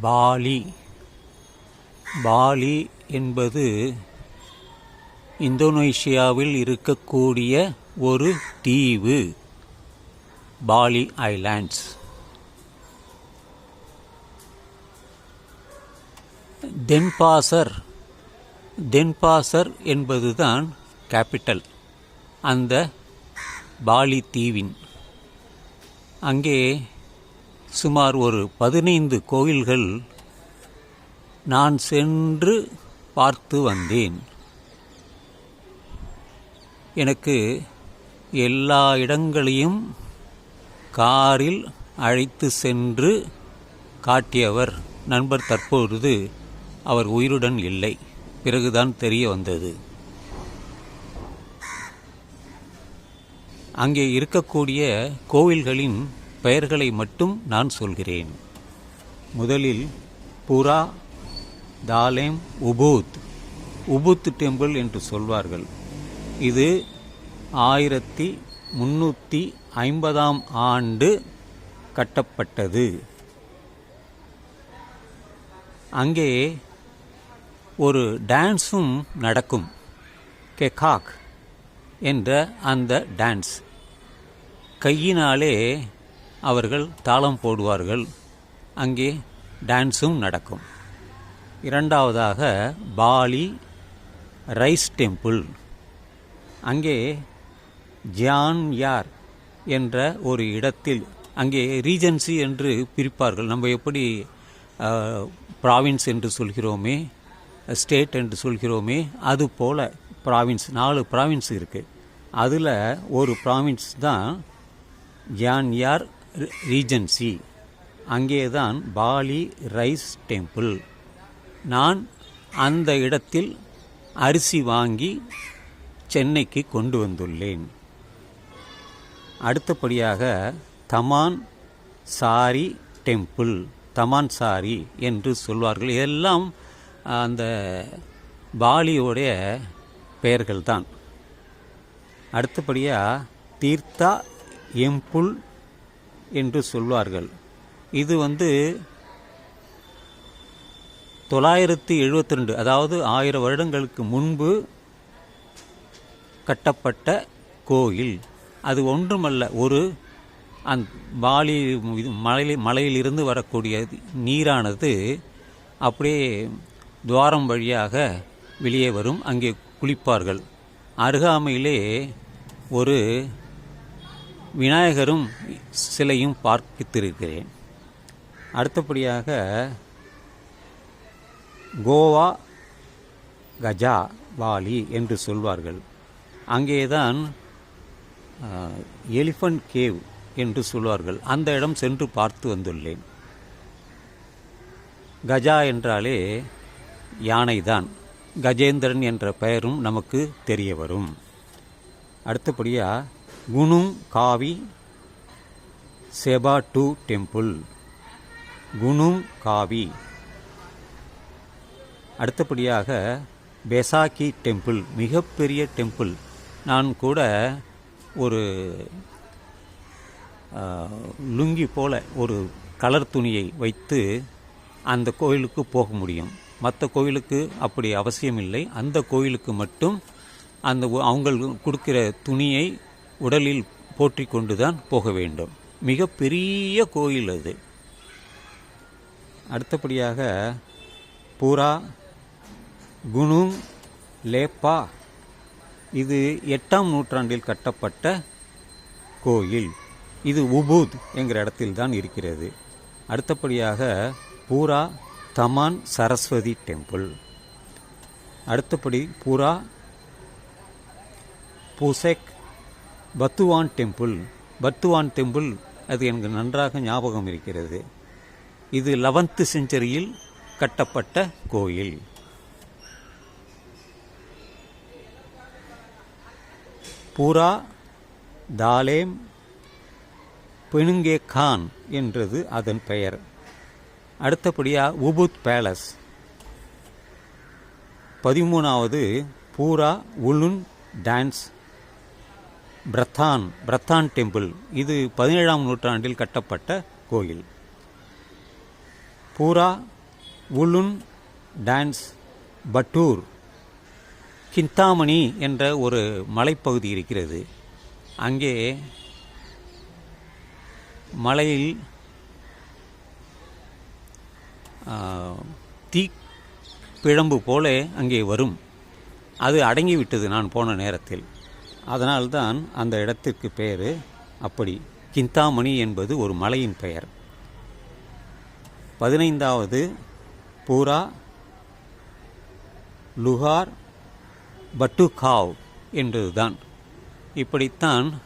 Poly. Poly என்பது இந்தோனேஷியாவில் இருக்கக்கூடிய ஒரு தீவு. Poly islands. தென்பாசர். தென்பாசர் என்பதுதான் கேபிட்டல். அந்த பாலி தீவின். அங்கே சுமார் ஒரு பதினைந்து கோயில்கள் நான் சென்று பார்த்து வந்தேன். எனக்கு எல்லா இடங்களையும் காரில் அழைத்து சென்று காட்டியவர் நண்பர் தற்பொழுது அவர் உயிருடன் இல்லை. பிறகுதான் தெரிய வந்தது. அங்கே இருக்கக்கூடிய கோவில்களின் பெயர்களை மட்டும் நான் சொல்கிறேன். முதலில் புரா தாலேம் உபூத். உபூத் டெம்பிள் என்று சொல்வார்கள். இது ஆயிரத்தி முன்னூற்றி ஐம்பதாம் ஆண்டு கட்டப்பட்டது. அங்கே ஒரு டான்ஸும் நடக்கும். கெகாக் என்ற அந்த டான்ஸ். கையினாலே அவர்கள் தாளம் போடுவார்கள். அங்கே டான்ஸும் நடக்கும். இரண்டாவதாக பாலி ரைஸ் டெம்பிள். அங்கே ஜியான் யார் என்ற ஒரு இடத்தில் அங்கே ரீஜன்சி என்று பிரிப்பார்கள். நம்ம எப்படி ப்ராவின்ஸ் என்று சொல்கிறோமே ஸ்டேட் என்று சொல்கிறோமே அது போல் ப்ராவின்ஸ் நாலு ப்ராவின்ஸ் இருக்குது அதில் ஒரு ப்ராவின்ஸ் தான் ஜான்யார் ரீஜன்சி அங்கே தான் பாலி ரைஸ் டெம்பிள். நான் அந்த இடத்தில் அரிசி வாங்கி சென்னைக்கு கொண்டு வந்துள்ளேன். அடுத்தபடியாக Taman sorry temple Taman sorry என்று சொல்வார்கள். இதெல்லாம் அந்த பாலியோடைய பெயர்கள் தான் அடுத்தபடியாக தீர்த்தா எம்புல் என்று சொல்வார்கள். இது வந்து தொள்ளாயிரத்தி எழுபத்தி ரெண்டு அதாவது ஆயிரம் வருடங்களுக்கு முன்பு கட்டப்பட்ட கோயில். அது ஒன்றுமல்ல ஒரு அந் பாலி மலையில் மலையிலிருந்து வரக்கூடிய நீரானது அப்படியே துவாரம் வழியாக வெளியே வரும் அங்கே குளிப்பார்கள். அருகாமையிலே ஒரு விநாயகரும் சிலையும் பார்ப்பித்திருக்கிறேன். அடுத்தபடியாக கோவா கஜா வாலி என்று சொல்வார்கள். அங்கேதான் எலிஃபண்ட் கேவ் என்று சொல்வார்கள். அந்த இடம் சென்று பார்த்து வந்துள்ளேன். கஜா என்றாலே யானைதான். கஜேந்திரன் என்ற பெயரும் நமக்கு தெரிய வரும். அடுத்தபடியாக குணும் காவி செபா டூ டெம்பிள். குணும் காவி. அடுத்தபடியாக பெசாக்கி டெம்பிள் மிகப்பெரிய டெம்பிள். நான் கூட ஒரு லுங்கி போல ஒரு கலர் துணியை வைத்து அந்த கோயிலுக்கு போக முடியும். மற்ற கோயிலுக்கு அப்படி அவசியம் இல்லை அந்த கோயிலுக்கு மட்டும் அந்த அவங்க கொடுக்குற துணியை உடலில் போற்றி கொண்டுதான் போக வேண்டும். மிக பெரிய கோயில் அது. அடுத்தபடியாக பூரா குணும் லேப்பா இது எட்டாம் நூற்றாண்டில் கட்டப்பட்ட கோயில். இது உபூத் என்கிற இடத்தில்தான் இருக்கிறது. அடுத்தபடியாக பூரா தமான் சரஸ்வதி டெம்பிள். அடுத்தபடி பூரா பூசெக் பத்துவான் டெம்பிள் பத்துவான் டெம்பிள் அது எனக்கு நன்றாக ஞாபகம் இருக்கிறது. இது லெவன்த்து செஞ்சுரியில் கட்டப்பட்ட கோயில். பூரா தாலேம் பெனுங்கே கான் என்றது அதன் பெயர். அடுத்தபடியாக உபுத் பேலஸ். பதிமூணாவது பூரா உலுன் டான்ஸ். பிரத்தான் பிரத்தான் டெம்பிள். இது பதினேழாம் நூற்றாண்டில் கட்டப்பட்ட கோயில். பூரா உலுன் டான்ஸ் பட்டூர் கிந்தாமணி என்ற ஒரு மலைப்பகுதி இருக்கிறது. அங்கே மலையில் தீ பிழம்பு போல அங்கே வரும். அது அடங்கிவிட்டது நான் போன நேரத்தில். அதனால்தான் அந்த இடத்திற்கு பெயர் அப்படி. கிந்தாமணி என்பது ஒரு மலையின் பெயர். பதினைந்தாவது பூரா லுகார் பட்டுகாவ் என்பதுதான் இப்படித்தான்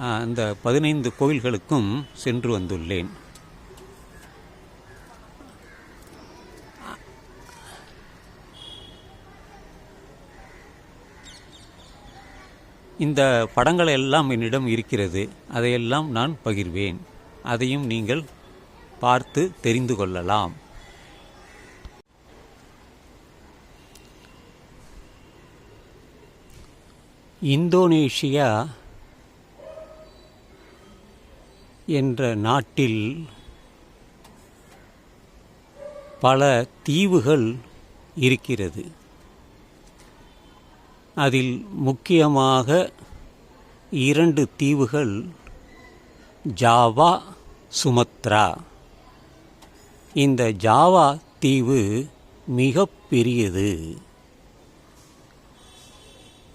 அந்த பதினைந்து கோயில்களுக்கும் சென்று வந்துள்ளேன். இந்த படங்கள் எல்லாம் என்னிடம் இருக்கிறது. அதையெல்லாம் நான் பகிர்வேன். அதையும் நீங்கள் பார்த்து தெரிந்து கொள்ளலாம். இந்தோனேஷியா என்ற நாட்டில் பல தீவுகள் இருக்கிறது. அதில் முக்கியமாக இரண்டு தீவுகள் ஜாவா சுமத்ரா. இந்த ஜாவா தீவு மிக பெரியது.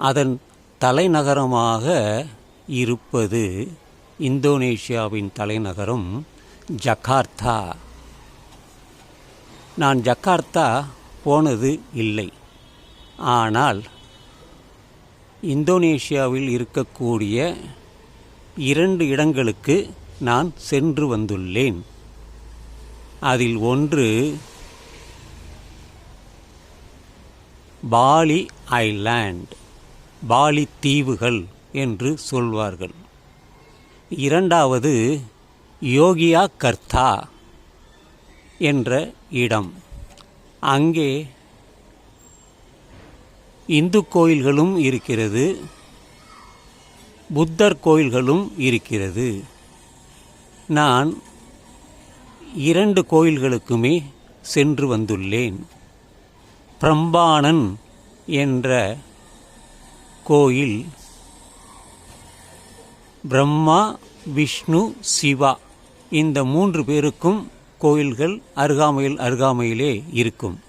அதன் தலைநகரமாக இருப்பது இந்தோனேஷியாவின் தலைநகரம் ஜகார்த்தா நான் ஜகார்த்தா போனது இல்லை. ஆனால் இந்தோனேஷியாவில் இருக்கக்கூடிய இரண்டு இடங்களுக்கு நான் சென்று வந்துள்ளேன். அதில் ஒன்று பாலி ஐலாண்ட் பாலி தீவுகள் என்று சொல்வார்கள். இரண்டாவது யோகியா கர்த்தா என்ற இடம். அங்கே இந்து கோயில்களும் இருக்கிறது. புத்தர் கோயில்களும் இருக்கிறது. நான் இரண்டு கோயில்களுக்குமே சென்று வந்துள்ளேன். பிரம்பானன் என்ற கோயில் பிரம்மா விஷ்ணு சிவா இந்த மூன்று பேருக்கும் கோயில்கள் அருகாமையில் அருகாமையிலே இருக்கும்.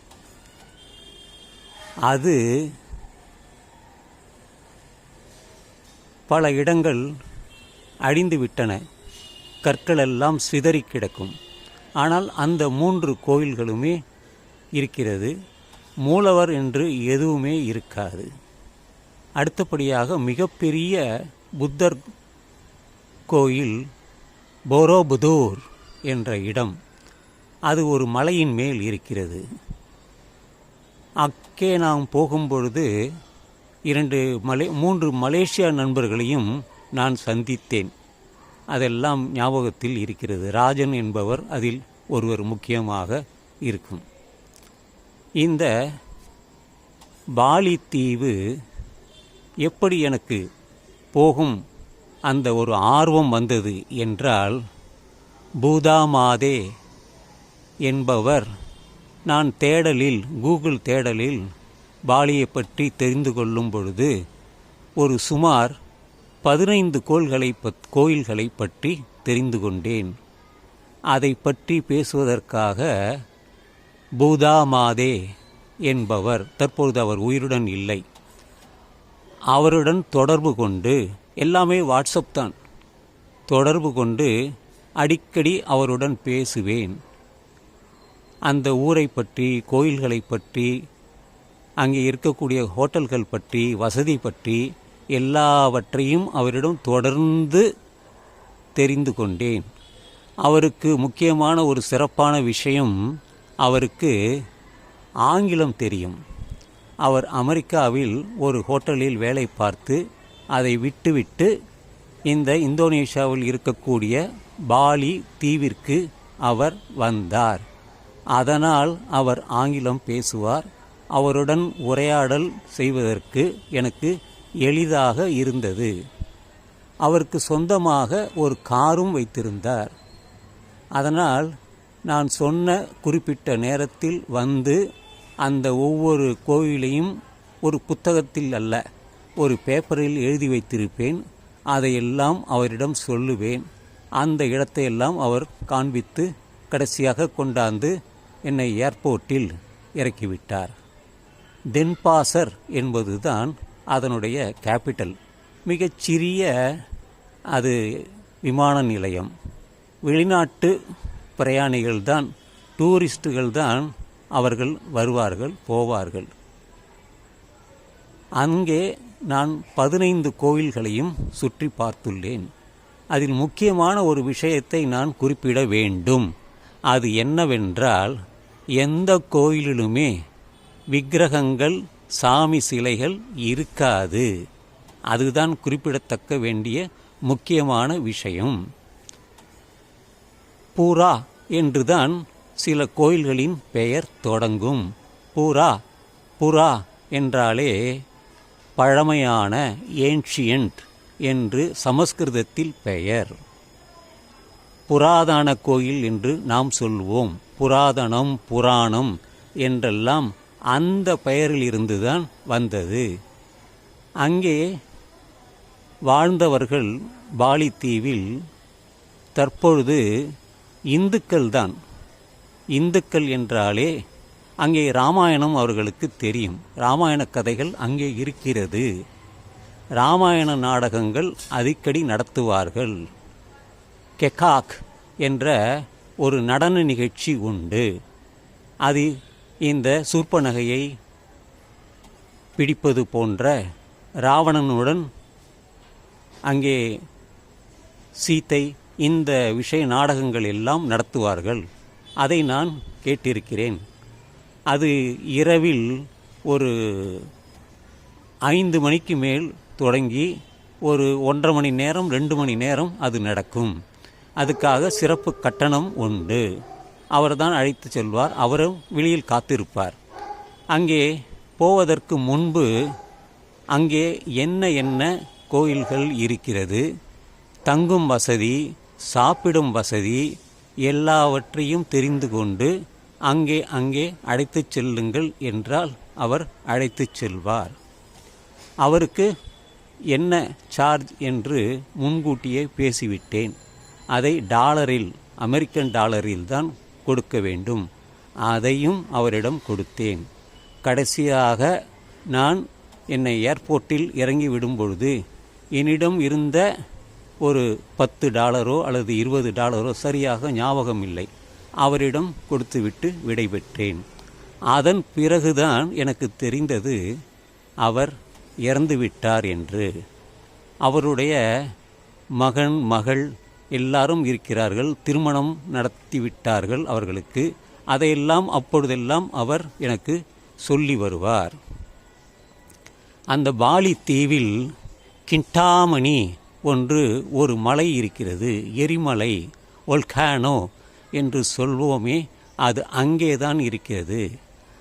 அது பல இடங்கள் அழிந்து விட்டன. கற்களெல்லாம் சிதறி கிடக்கும். ஆனால் அந்த மூன்று கோயில்களுமே இருக்கிறது. மூலவர் என்று எதுவுமே இருக்காது. அடுத்தபடியாக மிகப்பெரிய புத்தர் கோயில் போரோபுதூர் என்ற இடம். அது ஒரு மலையின் மேல் இருக்கிறது. அக்கே நாம் போகும்பொழுது இரண்டு மலே மூன்று மலேசியா நண்பர்களையும் நான் சந்தித்தேன். அதெல்லாம் ஞாபகத்தில் இருக்கிறது. ராஜன் என்பவர் அதில் ஒருவர் முக்கியமாக இருக்கும். இந்த பாலி தீவு எப்படி எனக்கு போகும்? அந்த ஒரு ஆர்வம் வந்தது என்றால் பூதாமாதே என்பவர் நான் தேடலில் கூகுள் தேடலில் பாலியை பற்றி தெரிந்து கொள்ளும் பொழுது ஒரு சுமார் பதினைந்து கோள்களை பத் கோயில்களை பற்றி தெரிந்து கொண்டேன். அதை பற்றி பேசுவதற்காக பூதாமாதே என்பவர் தற்பொழுது அவர் உயிருடன் இல்லை. அவருடன் தொடர்பு கொண்டு எல்லாமே வாட்ஸ்அப் தான். தொடர்பு கொண்டு அடிக்கடி அவருடன் பேசுவேன். அந்த ஊரை பற்றி கோயில்களை பற்றி அங்கே இருக்கக்கூடிய ஹோட்டல்கள் பற்றி வசதி பற்றி எல்லாவற்றையும் அவரிடம் தொடர்ந்து தெரிந்து கொண்டேன். அவருக்கு முக்கியமான ஒரு சிறப்பான விஷயம் அவருக்கு ஆங்கிலம் தெரியும். அவர் அமெரிக்காவில் ஒரு ஹோட்டலில் வேலை பார்த்து அதை விட்டுவிட்டு இந்த இந்தோனேஷியாவில் இருக்கக்கூடிய பாலி தீவிற்கு அவர் வந்தார். அதனால் அவர் ஆங்கிலம் பேசுவார். அவருடன் உரையாடல் செய்வதற்கு எனக்கு எளிதாக இருந்தது. அவருக்கு சொந்தமாக ஒரு காரும் வைத்திருந்தார். அதனால் நான் சொன்ன குறிப்பிட்ட நேரத்தில் வந்து அந்த ஒவ்வொரு கோவிலையும் ஒரு புத்தகத்தில் அல்ல ஒரு பேப்பரில் எழுதி வைத்திருப்பேன். அதையெல்லாம் அவரிடம் சொல்லுவேன். அந்த இடத்தையெல்லாம் அவர் காண்பித்து கடைசியாக கொண்டாந்து என்னை ஏர்போர்ட்டில் இறக்கிவிட்டார். தென்பாசர் என்பதுதான் அதனுடைய கேபிட்டல் மிகச்சிறிய அது விமான நிலையம். வெளிநாட்டு பிரயாணிகள்தான் டூரிஸ்டுகள் தான் அவர்கள் வருவார்கள் போவார்கள். அங்கே நான் பதினைந்து கோவில்களையும் சுற்றி பார்த்துள்ளேன். அதில் முக்கியமான ஒரு விஷயத்தை நான் குறிப்பிட வேண்டும். அது என்னவென்றால் எந்த கோயிலிலுமே விக்கிரகங்கள் சாமி சிலைகள் இருக்காது. அதுதான் குறிப்பிடத்தக்க வேண்டிய முக்கியமான விஷயம். பூரா என்றுதான் சில கோயில்களின் பெயர் தொடங்கும். பூரா புறா என்றாலே பழமையான ஏன்ஷியன்ட் என்று சமஸ்கிருதத்தில் பெயர். புராதன கோயில் என்று நாம் சொல்வோம். புராதனம் புராணம் என்றெல்லாம் அந்த பெயரிலிருந்துதான் வந்தது. அங்கே வாழ்ந்தவர்கள் பாலித்தீவில் தற்பொழுது இந்துக்கள் தான். இந்துக்கள் என்றாலே அங்கே ராமாயணம் அவர்களுக்கு தெரியும். ராமாயண கதைகள் அங்கே இருக்கிறது. ராமாயண நாடகங்கள் அடிக்கடி நடத்துவார்கள். கெகாக் என்ற ஒரு நடன நிகழ்ச்சி உண்டு. அது இந்த சூர்ப்பநகையை பிடிப்பது போன்ற ராவணனுடன் அங்கே சீத்தை இந்த விஷய நாடகங்கள் எல்லாம் நடத்துவார்கள். அதை நான் கேட்டிருக்கிறேன். அது இரவில் ஒரு ஐந்து மணிக்கு மேல் தொடங்கி ஒரு ஒன்றரை மணி நேரம் ரெண்டு மணி நேரம் அது நடக்கும். அதுக்காக சிறப்பு கட்டணம் உண்டு. அவர்தான் அழைத்து செல்வார். அவரும் வெளியில் காத்திருப்பார். அங்கே போவதற்கு முன்பு அங்கே என்ன என்ன கோயில்கள் இருக்கிறது? தங்கும் வசதி சாப்பிடும் வசதி எல்லாவற்றையும் தெரிந்து கொண்டு அங்கே அங்கே அழைத்துச் செல்லுங்கள் என்றால் அவர் அழைத்துச் செல்வார். அவருக்கு என்ன சார்ஜ் என்று முன்கூட்டியே பேசிவிட்டேன். அதை டாலரில் அமெரிக்கன் டாலரில் தான் கொடுக்க வேண்டும். அதையும் அவரிடம் கொடுத்தேன். கடைசியாக நான் என்னை ஏர்போர்ட்டில் இறங்கி விடும் பொழுது என்னிடம் இருந்த ஒரு பத்து டாலரோ அல்லது இருபது டாலரோ சரியாக ஞாபகம் இல்லை அவரிடம் கொடுத்துவிட்டு விடைபெற்றேன். அதன் பிறகுதான் எனக்கு தெரிந்தது அவர் இறந்துவிட்டார் என்று. அவருடைய மகன் மகள் எல்லாரும் இருக்கிறார்கள் திருமணம் நடத்திவிட்டார்கள் அவர்களுக்கு. அதையெல்லாம் அப்பொழுதெல்லாம் அவர் எனக்கு சொல்லி வருவார். அந்த பாலி தீவில் கிண்டாமணி ஒன்று ஒரு மலை இருக்கிறது எரிமலை ஒல்கானோ என்று சொல்வோமே அது அங்கேதான் இருக்கிறது.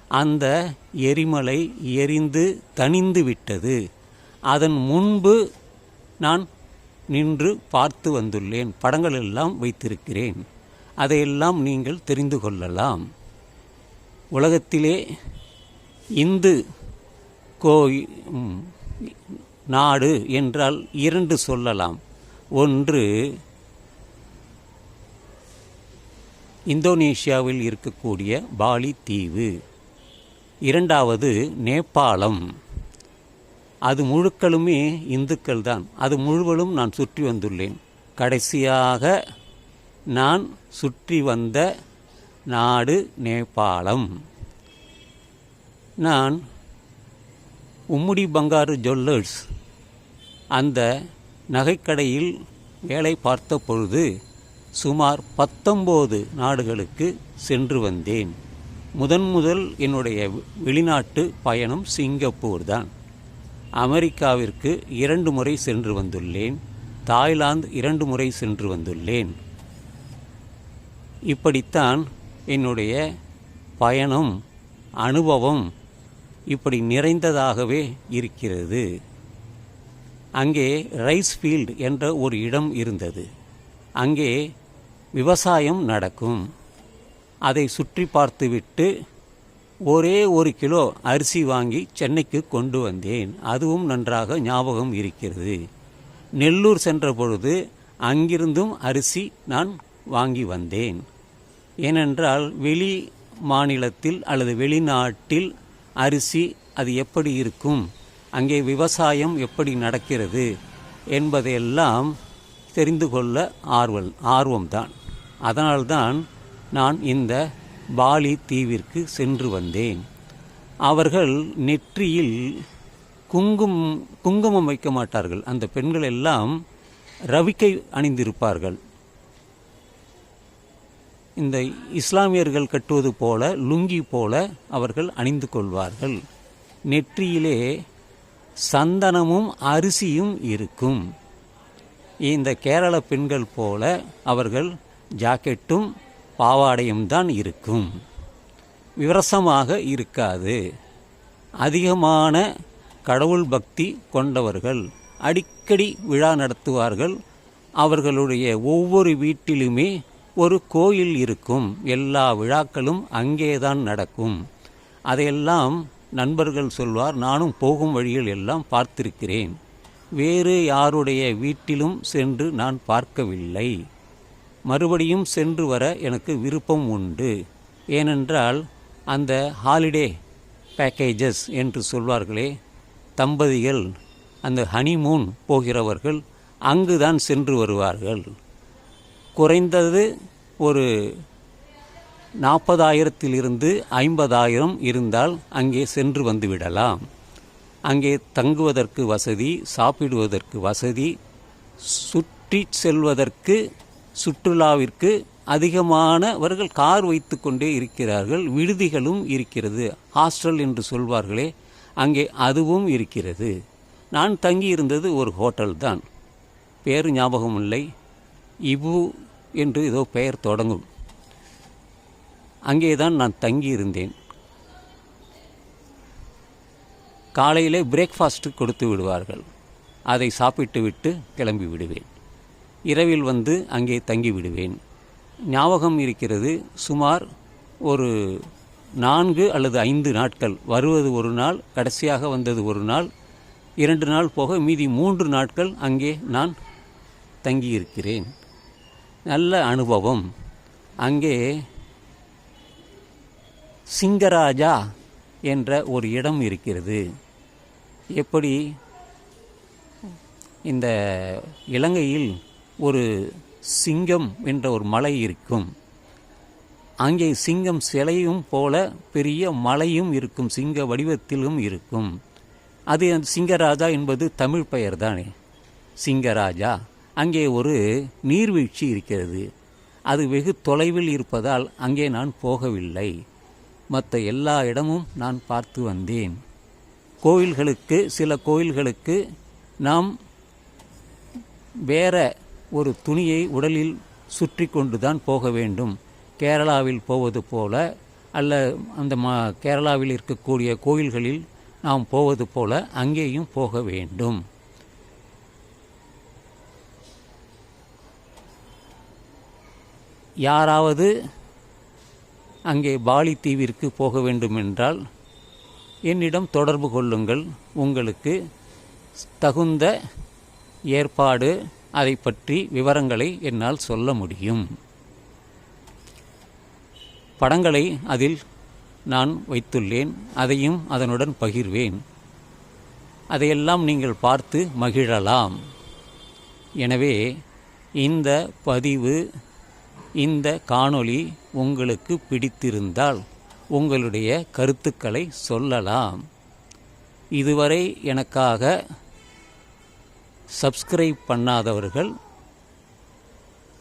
அந்த எரிமலை எரிந்து தணிந்து விட்டது. அதன் முன்பு நான் நின்று பார்த்து வந்துள்ளேன் படங்கள் எல்லாம் வைத்திருக்கிறேன். அதையெல்லாம் நீங்கள் தெரிந்து கொள்ளலாம். உலகத்திலே இந்து கோய் நாடு என்றால் இரண்டு சொல்லலாம். ஒன்று இந்தோனேஷியாவில் இருக்கக்கூடிய பாலி தீவு இரண்டாவது நேபாளம். அது முழுக்களுமே இந்துக்கள் தான் அது முழுவதும் நான் சுற்றி வந்துள்ளேன். கடைசியாக நான் சுற்றி வந்த நாடு நேபாளம். நான் உம்முடி பங்காரு ஜுவல்லர்ஸ் அந்த நகைக்கடையில் வேலை பார்த்த பொழுது சுமார் பத்தொம்போது நாடுகளுக்கு சென்று வந்தேன். முதன் முதல் என்னுடைய வெளிநாட்டு பயணம் சிங்கப்பூர் தான் அமெரிக்காவிற்கு இரண்டு முறை சென்று வந்துள்ளேன். தாய்லாந்து இரண்டு முறை சென்று வந்துள்ளேன். இப்படித்தான் என்னுடைய பயணம் அனுபவம் இப்படி நிறைந்ததாகவே இருக்கிறது. அங்கே ரைஸ் ஃபீல்டு என்ற ஒரு இடம் இருந்தது. அங்கே விவசாயம் நடக்கும். அதை சுற்றி பார்த்துவிட்டு ஒரே ஒரு கிலோ அரிசி வாங்கி சென்னைக்கு கொண்டு வந்தேன். அதுவும் நன்றாக ஞாபகம் இருக்கிறது. நெல்லூர் சென்ற பொழுது அங்கிருந்தும் அரிசி நான் வாங்கி வந்தேன். ஏனென்றால் வெளி மாநிலத்தில் அல்லது வெளிநாட்டில் அரிசி அது எப்படி இருக்கும்? அங்கே விவசாயம் எப்படி நடக்கிறது? என்பதையெல்லாம் தெரிந்து கொள்ள ஆர்வல் ஆர்வம்தான். அதனால்தான் நான் இந்த பாலி தீவிற்கு சென்று வந்தேன். அவர்கள் நெற்றியில் குங்கும் குங்குமம் வைக்க மாட்டார்கள். அந்த பெண்கள் எல்லாம் ரவிக்கை அணிந்திருப்பார்கள். இந்த இஸ்லாமியர்கள் கட்டுவது போல லுங்கி போல அவர்கள் அணிந்து கொள்வார்கள். நெற்றியிலே சந்தனமும் அரிசியும் இருக்கும். இந்த கேரள பெண்கள் போல அவர்கள் ஜாக்கெட்டும் பாவாடையும் தான் இருக்கும். விவரசமாக இருக்காது. அதிகமான கடவுள் பக்தி கொண்டவர்கள் அடிக்கடி விழா நடத்துவார்கள். அவர்களுடைய ஒவ்வொரு வீட்டிலுமே ஒரு கோயில் இருக்கும். எல்லா விழாக்களும் அங்கேதான் நடக்கும். அதையெல்லாம் நண்பர்கள் சொல்வார் நானும் போகும் வழியில் எல்லாம் பார்த்திருக்கிறேன். வேறு யாருடைய வீட்டிலும் சென்று நான் பார்க்கவில்லை. மறுபடியும் சென்று வர எனக்கு விருப்பம் உண்டு. ஏனென்றால் அந்த ஹாலிடே பேக்கேஜஸ் என்று சொல்வார்களே தம்பதிகள் அந்த ஹனிமூன் போகிறவர்கள் அங்குதான் சென்று வருவார்கள். குறைந்தது ஒரு நாற்பதாயிரத்திலிருந்து ஐம்பதாயிரம் இருந்தால் அங்கே சென்று வந்துவிடலாம் அங்கே தங்குவதற்கு வசதி சாப்பிடுவதற்கு வசதி சுற்றி செல்வதற்கு சுற்றுலாவிற்கு அதிகமானவர்கள் கார் வைத்து கொண்டே இருக்கிறார்கள். விடுதிகளும் இருக்கிறது. ஹாஸ்டல் என்று சொல்வார்களே அங்கே அதுவும் இருக்கிறது. நான் தங்கியிருந்தது ஒரு ஹோட்டல் தான். பேர் ஞாபகம் இல்லை இபு என்று ஏதோ பெயர் தொடங்கும். அங்கே தான் நான் தங்கியிருந்தேன். காலையிலே பிரேக்ஃபாஸ்ட்டு கொடுத்து விடுவார்கள். அதை சாப்பிட்டு விட்டு கிளம்பி விடுவேன். இரவில் வந்து அங்கே தங்கி விடுவேன் ஞாபகம் இருக்கிறது சுமார் ஒரு நான்கு அல்லது ஐந்து நாட்கள். வருவது ஒரு நாள் கடைசியாக வந்தது ஒரு நாள். இரண்டு நாள் போக மீதி மூன்று நாட்கள் அங்கே நான் தங்கியிருக்கிறேன். நல்ல அனுபவம். அங்கே சிங்கராஜா என்ற ஒரு இடம் இருக்கிறது. எப்படி? இந்த இலங்கையில் ஒரு சிங்கம் என்ற ஒரு மலை இருக்கும். அங்கே சிங்கம் சிலையும் போல பெரிய மலையும் இருக்கும் சிங்க வடிவத்திலும் இருக்கும். அது சிங்கராஜா என்பது தமிழ் பெயர் தானே சிங்கராஜா. அங்கே ஒரு நீர்வீழ்ச்சி இருக்கிறது. அது வெகு தொலைவில் இருப்பதால் அங்கே நான் போகவில்லை. மற்ற எல்லா இடமும் நான் பார்த்து வந்தேன். கோயில்களுக்கு சில கோயில்களுக்கு நாம் வேற ஒரு துணியை உடலில் சுற்றி கொண்டு தான் போக வேண்டும். கேரளாவில் போவது போல அல்ல அந்த மா கேரளாவில் இருக்கக்கூடிய கோயில்களில் நாம் போவது போல அங்கேயும் போக வேண்டும். யாராவது அங்கே பாலி தீவிற்கு போக வேண்டுமென்றால் என்னிடம் தொடர்பு கொள்ளுங்கள். உங்களுக்கு தகுந்த ஏற்பாடு அதை பற்றி விவரங்களை என்னால் சொல்ல முடியும். படங்களை அதில் நான் வைத்துள்ளேன் அதையும் அதனுடன் பகிர்வேன். அதையெல்லாம் நீங்கள் பார்த்து மகிழலாம். எனவே இந்த பதிவு இந்த காணொளி உங்களுக்கு பிடித்திருந்தால் உங்களுடைய கருத்துக்களை சொல்லலாம். இதுவரை எனக்காக சப்ஸ்கிரைப் பண்ணாதவர்கள்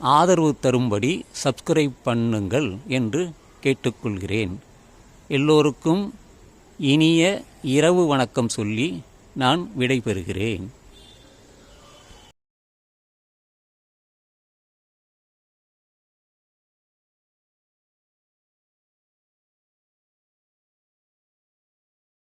ஆதரவு தரும்படி சப்ஸ்கிரைப் பண்ணுங்கள் என்று கேட்டுக்கொள்கிறேன். எல்லோருக்கும் இனிய இரவு வணக்கம் சொல்லி நான் விடைபெறுகிறேன்.